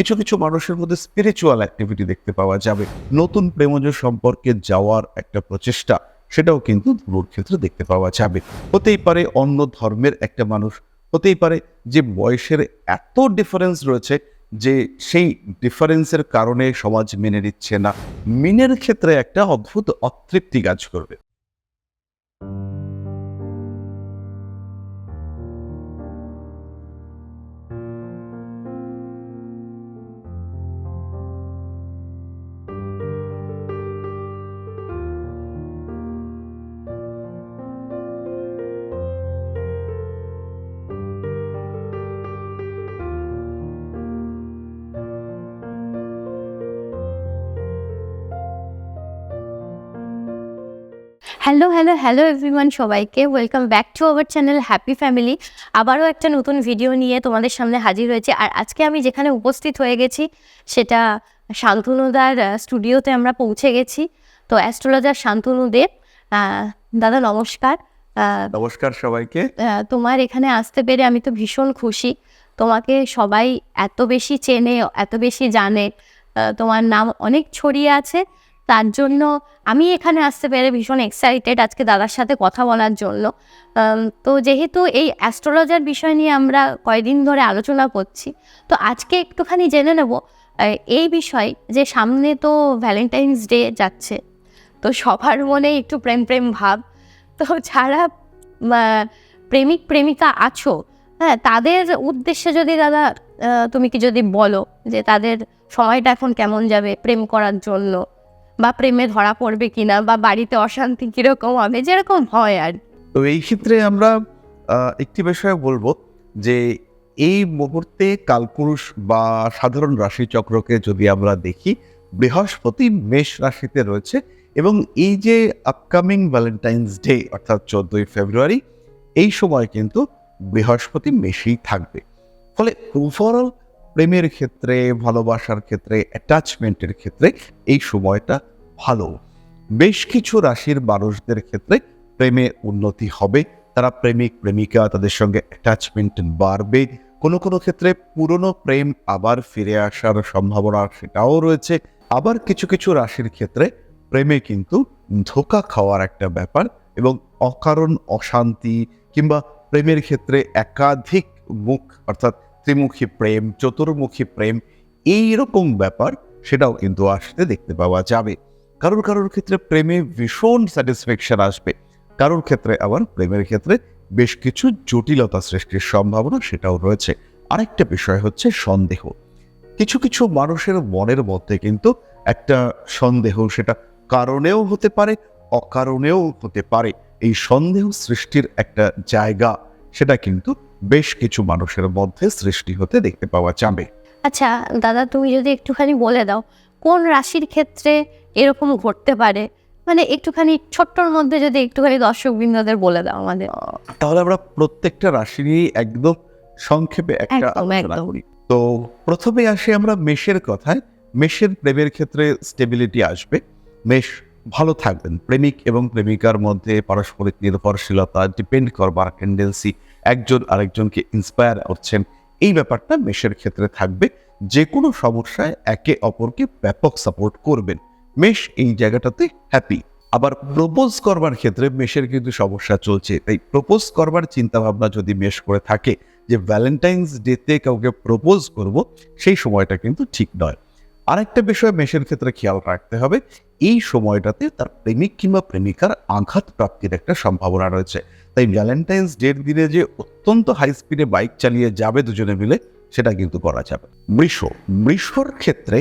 কিছু কিছু মানুষের মধ্যে স্পিরিচুয়াল অ্যাক্টিভিটি দেখতে পাওয়া যাবে। নতুন প্রেমজ সম্পর্কে যাওয়ার একটা প্রচেষ্টা, সেটাও কিন্তু ধনুর ক্ষেত্রে দেখতে পাওয়া যাবে। হতেই পারে অন্য ধর্মের একটা মানুষ, হতেই পারে যে বয়সের এত ডিফারেন্স রয়েছে যে সেই ডিফারেন্সের কারণে সমাজ মেনে নিচ্ছে না। মিনের ক্ষেত্রে একটা অদ্ভুত অতৃপ্তি কাজ করবে। হ্যালো হ্যালো হ্যালো এভরিওয়ান সবাইকে welcome back to our channel happy family আবারও একটা নতুন ভিডিও নিয়ে তোমাদের সামনে হাজির হয়েছে। আর আজকে আমি যেখানে উপস্থিত হয়ে গেছি সেটা শান্তনুদার স্টুডিওতে আমরা পৌঁছে গেছি। তো অ্যাস্ট্রোলজার শান্তনু দেব দাদা নমস্কার। নমস্কার সবাইকে। তোমার এখানে আসতে পেরে আমি তো ভীষণ খুশি। তোমাকে সবাই এত বেশি চেনে এত বেশি জানে। তোমার নাম অনেক ছড়িয়ে আছে। তার জন্য আমি এখানে আসতে পেরে ভীষণ এক্সাইটেড আজকে দাদার সাথে কথা বলার জন্য। তো যেহেতু এই অ্যাস্ট্রোলজার বিষয় নিয়ে আমরা কয়দিন ধরে আলোচনা করছি, তো আজকে একটুখানি জেনে নেব এই বিষয় যে সামনে তো ভ্যালেন্টাইন্স ডে যাচ্ছে, তো সবার মনে একটু প্রেম প্রেম ভাব, তো যারা প্রেমিক প্রেমিকা আছো হ্যাঁ তাদের উদ্দেশ্যে যদি দাদা তুমি কি যদি বলো যে তাদের সময়টা এখন কেমন যাবে প্রেম করার জন্য? বা প্রেমে ধরা পড়বে কিনা বা বাড়িতে অশান্তি কীরকম হবে, যেরকম হয় আর। তো এই ক্ষেত্রে আমরা একটি বিষয়ে বলব যে এই মুহূর্তে কালপুরুষ বা সাধারণ রাশিচক্রকে যদি আমরা দেখি, বৃহস্পতি মেষ রাশিতে রয়েছে এবং এই যে আপকামিং ভ্যালেন্টাইন্স ডে অর্থাৎ চোদ্দই ফেব্রুয়ারি, এই সময় কিন্তু বৃহস্পতি মেষেই থাকবে। ফলে ওভারঅল প্রেমের ক্ষেত্রে, ভালোবাসার ক্ষেত্রে অ্যাটাচমেন্টের ক্ষেত্রে এই সময়টা ভালো। বেশ কিছু রাশির মানুষদের ক্ষেত্রে প্রেমে উন্নতি হবে। তারা প্রেমিক, প্রেমিকা, তাদের সঙ্গে অ্যাটাচমেন্ট বাড়বে। কোনো কোনো ক্ষেত্রে পুরনো প্রেম আবার ফিরে আসার সম্ভাবনা সেটাও রয়েছে। আবার কিছু কিছু রাশির ক্ষেত্রে প্রেমে কিন্তু ধোকা খাওয়ার একটা ব্যাপার এবং অকারণ অশান্তি কিংবা প্রেমের ক্ষেত্রে একাধিক মুখ অর্থাৎ ত্রিমুখী প্রেম, চতুর্মুখী প্রেম এই রকম ব্যাপার সেটাও কিন্তু আসতে দেখতে পাওয়া যাবে। কারোর কারোর ক্ষেত্রে প্রেমে ভীষণ স্যাটিসফ্যাকশন আসবে। কারোর ক্ষেত্রে আবার প্রেমের ক্ষেত্রে বেশ কিছু জটিলতা সৃষ্টির সম্ভাবনা সেটাও রয়েছে। আরেকটা বিষয় হচ্ছে সন্দেহ। কিছু কিছু মানুষের মনের মধ্যে কিন্তু একটা সন্দেহ সেটা কারণেও হতে পারে, অকারণেও হতে পারে। এই সন্দেহ সৃষ্টির একটা জায়গা সেটা কিন্তু বেশ কিছু মানুষের মধ্যে সৃষ্টি হতে দেখতে পাওয়া যাবে। আচ্ছা দাদা তুমি যদি একটুখানি বলে দাও কোন রাশির ক্ষেত্রে এরকম ঘটতে পারে? মানে একটুখানি ছোট্টর মধ্যে যদি একটুখানি দর্শক বৃন্দদের বলে দাও আমাদের। তাহলে আমরা প্রত্যেকটা রাশি নিয়েই একদম সংক্ষেপে একটা আলোচনা করি। তো প্রথমে আসি আমরা মেষের কথায়। মেষের প্রেমের ক্ষেত্রে স্টেবিলিটি আসবে। মেষ ভালো থাকবেন। প্রেমিক এবং প্রেমিকার মধ্যে পারস্পরিক নির্ভরশীলতা ডিপেন্ড করবার টেন্ডেন্সি একজন আরেকজনকে ইন্সপায়ার করছেন। এই ব্যাপারটা মেষের ক্ষেত্রে থাকবে। যে কোনো সমস্যায় একে অপরকে ব্যাপক সাপোর্ট করবেন। মেষ এই জায়গাটাতে হ্যাপি আবার প্রপোজ করবার ক্ষেত্রে মেষের কিন্তু সমস্যা চলছে। তাই প্রপোজ করবার চিন্তা ভাবনা যদি মেষ করে থাকে যে ভ্যালেন্টাইন্স ডেতে কাউকে প্রপোজ করব, সেই সময়টা কিন্তু ঠিক নয়। আরেকটা বিষয় মেষের ক্ষেত্রে খেয়াল রাখতে হবে, এই সময়টাতে তার প্রেমিক কিংবা প্রেমিকার আঘাত প্রাপ্তির একটা সম্ভাবনা রয়েছে। তাই ভ্যালেন্টাইন্স ডের দিনে যে অত্যন্ত হাই স্পিডে বাইক চালিয়ে যাবে দুজনে মিলে, সেটা কিন্তু করা যাবে। বৃষ বৃষর ক্ষেত্রে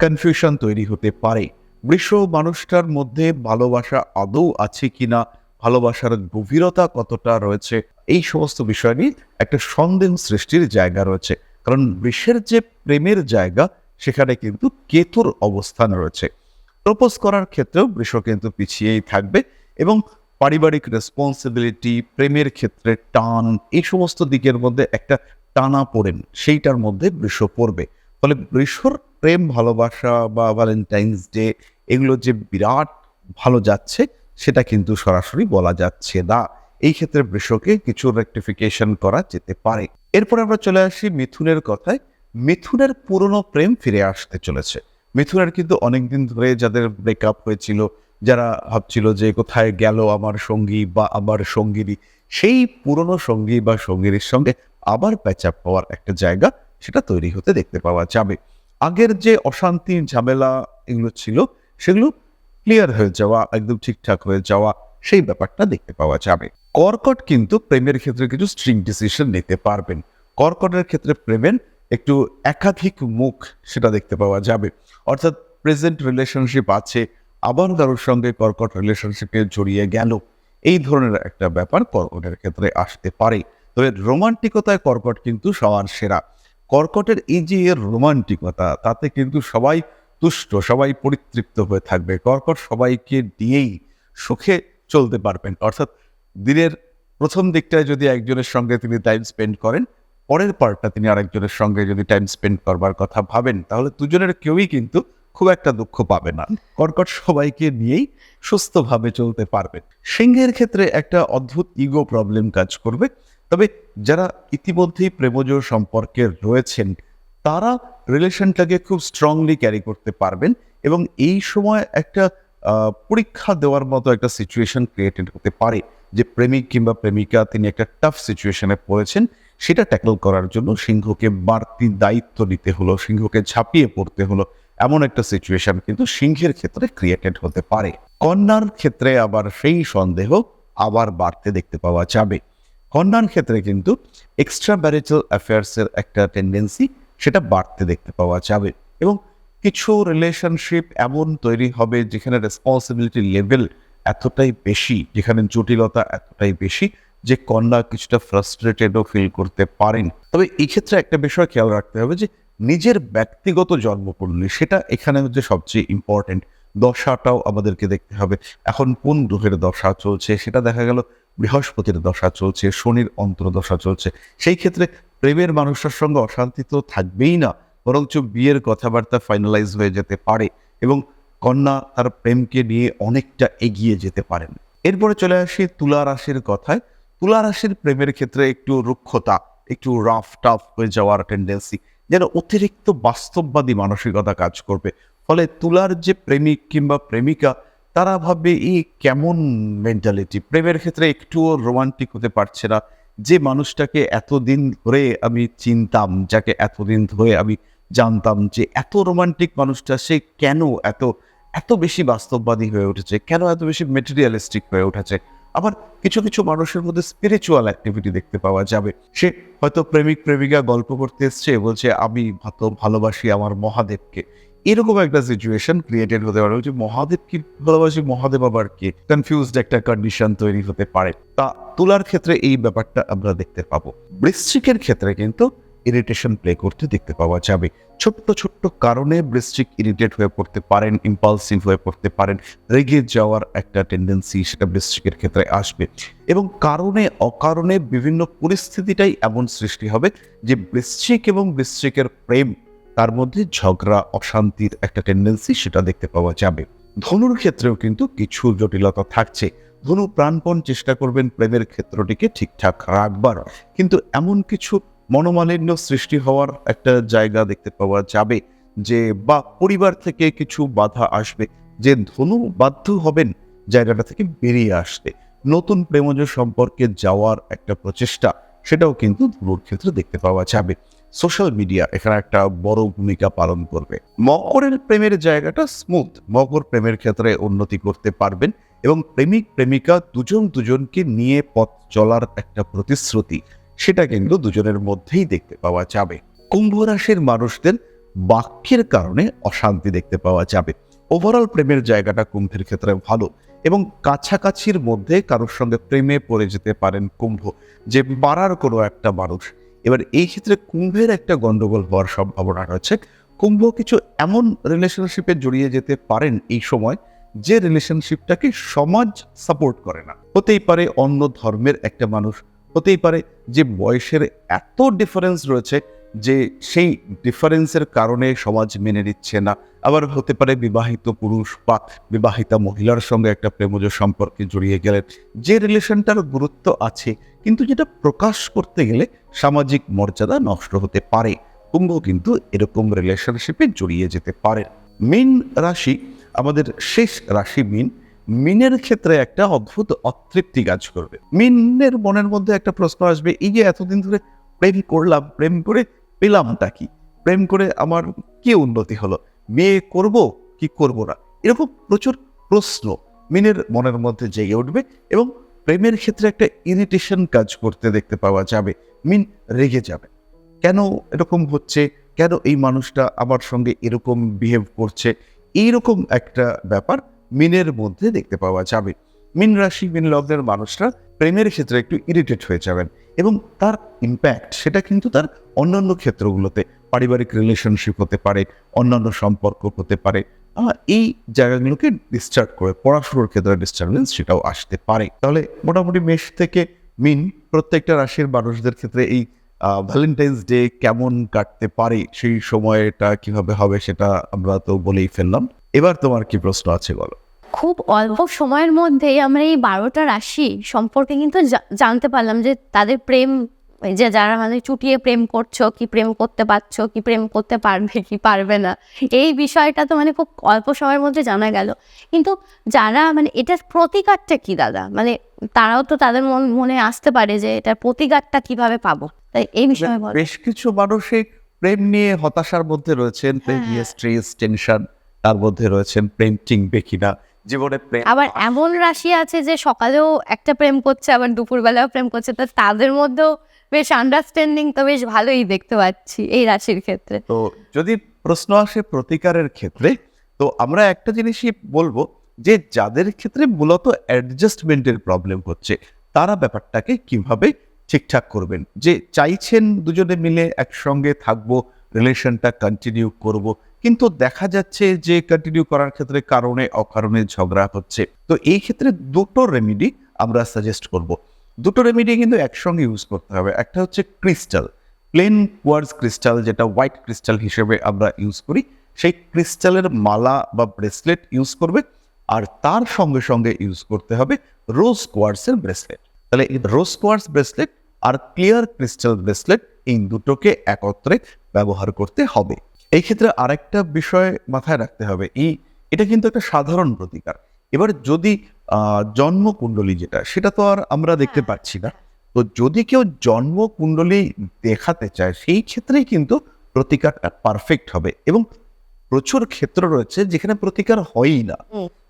কনফিউশন তৈরি হতে পারে। বৃষ মানুষটার মধ্যে ভালোবাসা আদৌ আছে কিনা, ভালোবাসার গভীরতা কতটা রয়েছে, এই সমস্ত বিষয় নিয়ে একটা সন্দেহ সৃষ্টির জায়গা রয়েছে। কারণ বৃষের যে প্রেমের জায়গা, সেখানে কিন্তু কেতুর অবস্থান রয়েছে। প্রপোজ করার ক্ষেত্রেও বৃষ কিন্তু পিছিয়েই থাকবে এবং পারিবারিক রেসপন্সিবিলিটি প্রেমের ক্ষেত্রে টান, এই সমস্ত দিকের মধ্যে একটা টানা পড়েন সেইটার মধ্যে বৃষ পড়বে। ফলে বৃষর প্রেম, ভালোবাসা বা ভ্যালেন্টাইন্স ডে এগুলো যে বিরাট ভালো যাচ্ছে, সেটা কিন্তু সরাসরি বলা যাচ্ছে না। এই ক্ষেত্রে বৃষকে কিছু রেক্টিফিকেশন করা যেতে পারে। এরপর আমরা চলে আসি মিথুনের কথায়। মিথুনের পুরনো প্রেম ফিরে আসতে চলেছে। মিথুনের কিন্তু অনেকদিন ধরে যাদের ব্রেকআপ হয়েছিল যারা ভাবছিল যে কোথায় গেল আমার সঙ্গী বা আমার সঙ্গিনী, সেই পুরনো সঙ্গী বা সঙ্গিনীর সঙ্গে আবার প্যাচ আপ হওয়ার একটা জায়গা সেটা তৈরি হতে দেখতে পাওয়া যাবে। আগের যে অশান্তি, ঝামেলা এগুলো ছিল, সেগুলো ক্লিয়ার হয়ে যাওয়া, একদম ঠিকঠাক হয়ে যাওয়া, সেই ব্যাপারটা দেখতে পাওয়া যাবে। কর্কট কিন্তু প্রেমের ক্ষেত্রে কিছু স্ট্রিং ডিসিশন নিতে পারবেন। কর্কটের ক্ষেত্রে প্রেমের একটু একাধিক মুখ সেটা দেখতে পাওয়া যাবে। অর্থাৎ প্রেজেন্ট রিলেশনশিপ আছে আবার কারোর সঙ্গে কর্কট রিলেশনশিপে জড়িয়ে গেল। এই ধরনের একটা ব্যাপার কর্কটের ক্ষেত্রে আসতে পারে। তবে রোমান্টিকতায় কর্কট কিন্তু সবার সেরা। কর্কটের এই যে এর রোমান্টিকতা, তাতে কিন্তু সবাই তুষ্ট, সবাই পরিতৃপ্ত হয়ে থাকবে। কর্কট সবাইকে দিয়েই সুখে চলতে পারবেন। অর্থাৎ দিনের প্রথম দিকটায় যদি একজনের সঙ্গে তিনি টাইম স্পেন্ড করেন, পরের পার্টটা তিনি আরেকজনের সঙ্গে যদি টাইম স্পেন্ড করবার কথা ভাবেন, তাহলে দুজনের কেউই কিন্তু খুব একটা দুঃখ পাবে না। কর্কট সবাইকে নিয়েই সুস্থভাবে চলতে পারবে। সিংহের ক্ষেত্রে একটা অদ্ভুত ইগো প্রবলেম কাজ করবে। তবে যারা ইতিমধ্যেই প্রেমজ সম্পর্কে রয়েছেন, তারা রিলেশনটাকে খুব স্ট্রংলি ক্যারি করতে পারবেন এবং এই সময় একটা পরীক্ষা দেওয়ার মতো একটা সিচুয়েশন ক্রিয়েটেড হতে পারে যে প্রেমিক কিংবা প্রেমিকা তিনি একটা টাফ সিচুয়েশনে পড়েছেন, সেটা ট্যাকল করার জন্য সিংহকে বাড়তি দায়িত্ব নিতে হলো, সিংহকে ঝাঁপিয়ে পড়তে হলো। এমন একটা সিচুয়েশন কিন্তু সিংহের ক্ষেত্রে ক্রিয়েটেড হতে পারে। কন্যার ক্ষেত্রে আবার সেই সন্দেহ আবার বাড়তে দেখতে পাওয়া যাবে। কন্যার ক্ষেত্রে কিন্তু এক্সট্রা ব্যারিটাল অ্যাফেয়ার্সের একটা টেন্ডেন্সি সেটা বাড়তে দেখতে পাওয়া যাবে এবং কিছু রিলেশনশিপ এমন তৈরি হবে যেখানে রেসপন্সিবিলিটি লেভেল এতটাই বেশি, যেখানে জটিলতা এতটাই বেশি যে কন্যা কিছুটা ফ্রাস্ট্রেটেডও ফিল করতে পারেন। তবে এই ক্ষেত্রে একটা বিষয় খেয়াল রাখতে হবে যে নিজের ব্যক্তিগত জন্মকুণ্ডলী সেটা এখানে হচ্ছে সবচেয়ে ইম্পর্টেন্ট দশাটাও আমাদেরকে দেখতে হবে। এখন কোন গ্রহের দশা চলছে, সেটা দেখা গেল বৃহস্পতির দশা চলছে, শনির অন্তর্দশা চলছে। সেই ক্ষেত্রে প্রেমের মানুষের সঙ্গে অশান্তি তো থাকবেই না, বরঞ্চ বিয়ের কথাবার্তা ফাইনালাইজ হয়ে যেতে পারে এবং কন্যা তার প্রেমকে নিয়ে অনেকটা এগিয়ে যেতে পারেন। এরপরে চলে আসি তুলা রাশির কথায়। তুলা রাশির প্রেমের ক্ষেত্রে একটু রুক্ষতা, একটু রাফ টাফ হয়ে যাওয়ার টেন্ডেন্সি যেন অতিরিক্ত বাস্তববাদী মানসিকতা কাজ করবে। ফলে তুলার যে প্রেমিক কিংবা প্রেমিকা, তারা ভাববে এই কেমন মেন্টালিটি প্রেমের ক্ষেত্রে একটুও রোমান্টিক হতে পারছে না। যে মানুষটাকে এতদিন ধরে আমি চিনতাম, যাকে এতদিন ধরে আমি জানতাম যে এত রোমান্টিক মানুষটা, সে কেন এত এত বেশি বাস্তববাদী হয়ে উঠেছে? কেন এত বেশি মেটেরিয়ালিস্টিক হয়ে উঠেছে? আবার কিছু কিছু মানুষের মধ্যে স্পিরিচুয়াল অ্যাক্টিভিটি দেখতে পাওয়া যাবে। সে হয়তো প্রেমিক, প্রেমিকা গল্প করতে এসছে, বলছে, আমি হয়তো ভালোবাসি আমার মহাদেবকে। এরকম একটা সিচুয়েশন ক্রিয়েটেড হতে পারে। যে মহাদেব কি ভালোবাসি, মহাদেব আবার কি? কনফিউজড একটা কন্ডিশন তৈরি হতে পারে। তা তোলার ক্ষেত্রে এই ব্যাপারটা আমরা দেখতে পাবো। বৃশ্চিকের ক্ষেত্রে কিন্তু ইরিটেশন প্লে করতে দেখতে পাওয়া যাবে। ছোট্ট ছোট্ট কারণে বৃশ্চিক ইরিটেট হয়ে পড়তে পারেন, ইম্পালসিভ হয়ে পড়তে পারেন, রেগে যাওয়ার একটা টেন্ডেন্সি সেটা বৃশ্চিকের ক্ষেত্রে আসবে। এবং কারণে, অকারণে বিভিন্ন পরিস্থিতিটাই এমন সৃষ্টি হবে যে বৃশ্চিক এবং বৃশ্চিকের প্রেম, তার মধ্যে ঝগড়া, অশান্তির একটা টেন্ডেন্সি সেটা দেখতে পাওয়া যাবে। ধনুর ক্ষেত্রেও কিন্তু কিছু জটিলতা থাকছে। ধনু প্রাণপণ চেষ্টা করবেন প্রেমের ক্ষেত্রটিকে ঠিকঠাক রাখবার। কিন্তু এমন কিছু মনোমালিন্য সৃষ্টি হওয়ার একটা জায়গা দেখতে পাওয়া যাবে যে, বা পরিবার থেকে কিছু বাধা আসবে। যে ধনু বাধ্য হবেন জায়গাটা থেকে বেরিয়ে আসতে। নতুন প্রেমজ সম্পর্কে যাওয়ার একটা প্রচেষ্টা, সেটাও কিন্তু ধনুর ক্ষেত্রে দেখতে পাওয়া যাবে। সোশ্যাল মিডিয়া এখানে একটা বড় ভূমিকা পালন করবে। মকরের প্রেমের জায়গাটা স্মুথ মকর প্রেমের ক্ষেত্রে উন্নতি করতে পারবেন এবং প্রেমিক, প্রেমিকা দুজন দুজনকে নিয়ে পথ চলার একটা প্রতিশ্রুতি। সেটা কিন্তু দুজনের মধ্যেই দেখতে পাওয়া যাবে। কুম্ভ রাশির মানুষদের বাক্যের কারণে অশান্তি দেখতে পাওয়া যাবে। ওভারঅল প্রেমের জায়গাটা কুম্ভের ক্ষেত্রে ভালো এবং কাছাকাছির মধ্যে কারোর সঙ্গে প্রেমে পড়ে যেতে পারেন কুম্ভ, যে পাড়ার কোনো একটা মানুষ। এবার এই ক্ষেত্রে কুম্ভের একটা গন্ডগোল হওয়ার সম্ভাবনা রয়েছে। কুম্ভ কিছু এমন রিলেশনশিপে জড়িয়ে যেতে পারেন এই সময়, যে রিলেশনশিপটাকে সমাজ সাপোর্ট করে না। হতেই পারে অন্য ধর্মের একটা মানুষ হতেই পারে যে বয়সের এত ডিফারেন্স রয়েছে যে সেই ডিফারেন্সের কারণে সমাজ মেনে নিচ্ছে না। আবার হতে পারে বিবাহিত পুরুষ বা বিবাহিতা মহিলার সঙ্গে একটা প্রেমজ সম্পর্কে জড়িয়ে গেলেন। যে রিলেশনটার গুরুত্ব আছে, কিন্তু যেটা প্রকাশ করতে গেলে সামাজিক মর্যাদা নষ্ট হতে পারে। কুম্ভ কিন্তু এরকম রিলেশনশিপে জড়িয়ে যেতে পারে। মিন রাশি, আমাদের শেষ রাশি মিন মিনের ক্ষেত্রে একটা অদ্ভুত অতৃপ্তি কাজ করবে। মিনের মনের মধ্যে একটা প্রশ্ন আসবে, এই যে এতদিন ধরে প্রেম করলাম, প্রেম করে পেলামটা কি? প্রেম করে আমার কি উন্নতি হলো? মেয়ে করব কি করব না? এরকম প্রচুর প্রশ্ন মিনের মনের মধ্যে জেগে উঠবে এবং প্রেমের ক্ষেত্রে একটা ইরিটেশন কাজ করতে দেখতে পাওয়া যাবে। মিন রেগে যাবে। কেন এরকম হচ্ছে? কেন এই মানুষটা আমার সঙ্গে এরকম বিহেভ করছে? এইরকম একটা ব্যাপার মিনের মধ্যে দেখতে পাওয়া যাবে। মিন রাশি, মিন লগ্নের মানুষরা প্রেমের ক্ষেত্রে একটু ইরিটেট হয়ে যাবেন এবং তার ইম্প্যাক্ট সেটা কিন্তু তার অন্যান্য ক্ষেত্রগুলোতে, পারিবারিক রিলেশনশিপ হতে পারে, অন্যান্য সম্পর্ক হতে পারে। এই জায়গাগুলোকে ডিস্টার্ব করে পড়াশুনোর ক্ষেত্রে ডিস্টারবেন্স সেটাও আসতে পারে। তাহলে মোটামুটি মেষ থেকে মিন প্রত্যেকটা রাশির মানুষদের ক্ষেত্রে এই ভ্যালেন্টাইন্স ডে কেমন কাটতে পারে, সেই সময়টা কীভাবে হবে সেটা আমরা তো বলেই ফেললাম। এবার তোমার কি প্রশ্ন আছে বলো? খুব অল্প সময়ের মধ্যেই আমরা এই বারোটা রাশি সম্পর্কে কিন্তু জানতে পারলাম যে তাদের প্রেম যে যারা মানে চুটিয়ে প্রেম করছ কি প্রেম করতে পারছ কি প্রেম করতে পারবে কি পারবে না এই বিষয়টা তো মানে খুব অল্প সময়ের মধ্যে জানা গেল। কিন্তু যারা মানে এটার প্রতিকারটা কি দাদা? মানে তারাও তো তাদের মন মনে আসতে পারে যে এটার প্রতিকারটা কীভাবে পাবো? তাই এই বিষয়ে বেশ কিছু মানুষই প্রেম নিয়ে হতাশার মধ্যে রয়েছেন প্রেম হ্যাঁ। নিয়ে স্ট্রেস টেনশন তার মধ্যে রয়েছেন প্রেম টিকবে কিনা? জীবনে প্রেম আবার এমন রাশি আছে যে সকালেও একটা প্রেম করছে আবার দুপুরবেলাও প্রেম করছে। তো তাদের মধ্যেও বেশ আন্ডারস্ট্যান্ডিং তো বেশ ভালোই দেখতে পাচ্ছি এই রাশির ক্ষেত্রে। তো যদি প্রশ্ন আসে প্রতিকারের ক্ষেত্রে তো আমরা একটা জিনিসই বলব যে যাদের ক্ষেত্রে মূলত অ্যাডজাস্টমেন্টের প্রবলেম হচ্ছে তারা ব্যাপারটাকে কীভাবে ঠিকঠাক করবেন? যে চাইছেন দুজনে মিলে একসঙ্গে থাকব রিলেশনটা কন্টিনিউ করব। কিন্তু দেখা যাচ্ছে যে কন্টিনিউ করার ক্ষেত্রে কারণে, অকারণে ঝগড়া হচ্ছে। তো এই ক্ষেত্রে দুটো রেমিডি আমরা সাজেস্ট করব। দুটো রেমিডি কিন্তু একসঙ্গে ইউজ করতে হবে। একটা হচ্ছে ক্রিস্টাল প্লেন কোয়ার্স ক্রিস্টাল যেটা হোয়াইট ক্রিস্টাল হিসেবে আমরা ইউজ করি, সেই ক্রিস্টালের মালা বা ব্রেসলেট ইউজ করবে। আর তার সঙ্গে সঙ্গে ইউজ করতে হবে রোজ কোয়ার্সের ব্রেসলেট তাহলে রোজ কোয়ার্স ব্রেসলেট আর ক্লিয়ার ক্রিস্টাল ব্রেসলেট এই দুটোকে একত্রে ব্যবহার করতে হবে। এই ক্ষেত্রে আরেকটা বিষয় মাথায় রাখতে হবে। এই এটা কিন্তু একটা সাধারণ প্রতিকার। এবার যদি জন্মকুণ্ডলী যেটা সেটা তো আর আমরা দেখতে হ্যাঁ। পাচ্ছি না। তো যদি কেউ জন্ম কুণ্ডলী দেখাতে চায় সেই ক্ষেত্রেই কিন্তু প্রতিকারটা পারফেক্ট হবে এবং প্রচুর ক্ষেত্র রয়েছে যেখানে প্রতিকার হয়ই না।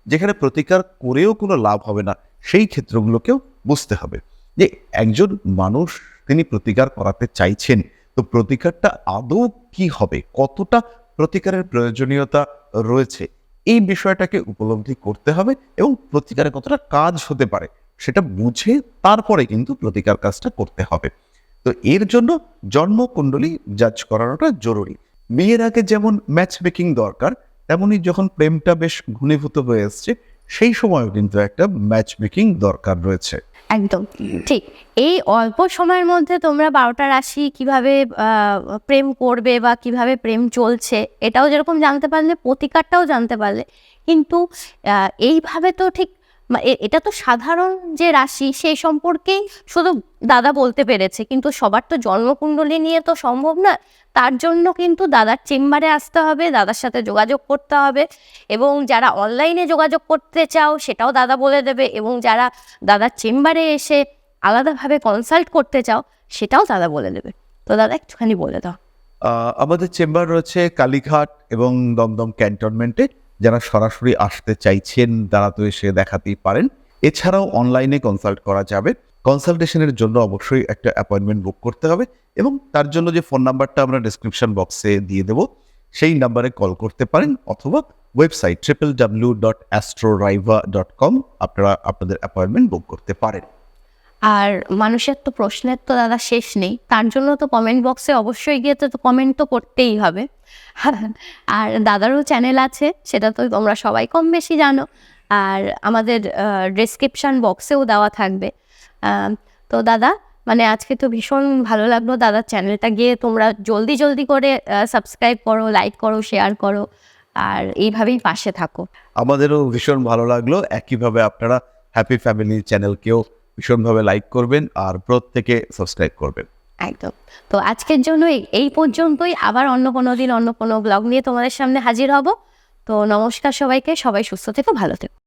যেখানে প্রতিকার করেও কোনো লাভ হবে না সেই ক্ষেত্রগুলোকেও বুঝতে হবে যে একজন মানুষ তিনি প্রতিকার করাতে চাইছেন। তো প্রতিকারটা আদৌ কি হবে? কতটা প্রতিকারের প্রয়োজনীয়তা রয়েছে? এই বিষয়টাকে উপলব্ধি করতে হবে এবং প্রতিকারে কতটা কাজ হতে পারে সেটা বুঝে তারপরে কিন্তু প্রতিকার কাজটা করতে হবে। তো এর জন্য জন্মকুণ্ডলী জাজ করানোটা জরুরি। বিয়ের আগে যেমন ম্যাচ মেকিং দরকার তেমনি যখন প্রেমটা বেশ ঘনীভূত হয়ে এসছে, সেই সময়ও কিন্তু একটা ম্যাচ মেকিং দরকার রয়েছে। একদম। ঠিক এই অল্প সময়ের মধ্যে তোমরা বারোটা রাশি কীভাবে প্রেম করবে বা কীভাবে প্রেম চলছে এটাও যেরকম জানতে পারলে প্রতিকারটাও জানতে পারলে কিন্তু এইভাবে তো ঠিক এটা তো সাধারণ যে রাশি সেই সম্পর্কেই শুধু দাদা বলতে পেরেছে। কিন্তু সবার তো জন্মকুণ্ডলী নিয়ে তো সম্ভব না তার জন্য কিন্তু দাদার চেম্বারে আসতে হবে, দাদার সাথে যোগাযোগ করতে হবে এবং যারা অনলাইনে যোগাযোগ করতে চাও, সেটাও দাদা বলে দেবে এবং যারা দাদার চেম্বারে এসে আলাদাভাবে কনসাল্ট করতে চাও, সেটাও দাদা বলে দেবে। তো দাদা, একটুখানি বলে দাও। আমাদের চেম্বার রয়েছে কালীঘাট এবং দমদম ক্যান্টনমেন্টে। যারা সরাসরি আসতে চাইছেন, তারা তো এসে দেখাতেই পারেন। এছাড়াও অনলাইনে কনসাল্ট করা যাবে। কনসালটেশনের জন্য অবশ্যই একটা অ্যাপয়েন্টমেন্ট বুক করতে হবে এবং তার জন্য যে ফোন নাম্বারটা আমরা ডিসক্রিপশন বক্সে দিয়ে দেবো, সেই নাম্বারে কল করতে পারেন অথবা website triple W dot Astroraiva dot com আপনারা আপনাদের অ্যাপয়েন্টমেন্ট বুক করতে পারেন। আর মানুষের তো প্রশ্নের তো দাদা শেষ নেই। তার জন্য তো কমেন্ট বক্সে অবশ্যই গিয়ে তো কমেন্ট তো করতেই হবে। আর দাদারও চ্যানেল আছে, সেটা তো তোমরা সবাই কম বেশি জানো। আর আমাদের ডেসক্রিপশন বক্সেও দেওয়া থাকবে। তো দাদা মানে আজকে তো ভীষণ ভালো লাগল দাদার চ্যানেলটা গিয়ে। তোমরা জলদি জলদি করে সাবস্ক্রাইব করো লাইক করো শেয়ার করো, আর এইভাবেই পাশে থাকো। আমাদেরও ভীষণ ভালো লাগল। একইভাবে আপনারা হ্যাপি ফ্যামিলি চ্যানেলকেও ভীষণভাবে লাইক করবেন আর প্রত্যেকে সাবস্ক্রাইব করবেন। একদম। তো আজকের জন্য এই- পর্যন্তই। আবার অন্য কোনো দিন, অন্য কোনো ব্লগ নিয়ে তোমাদের সামনে হাজির হব। তো নমস্কার সবাইকে। সবাই সুস্থ থেকো, ভালো থেকো।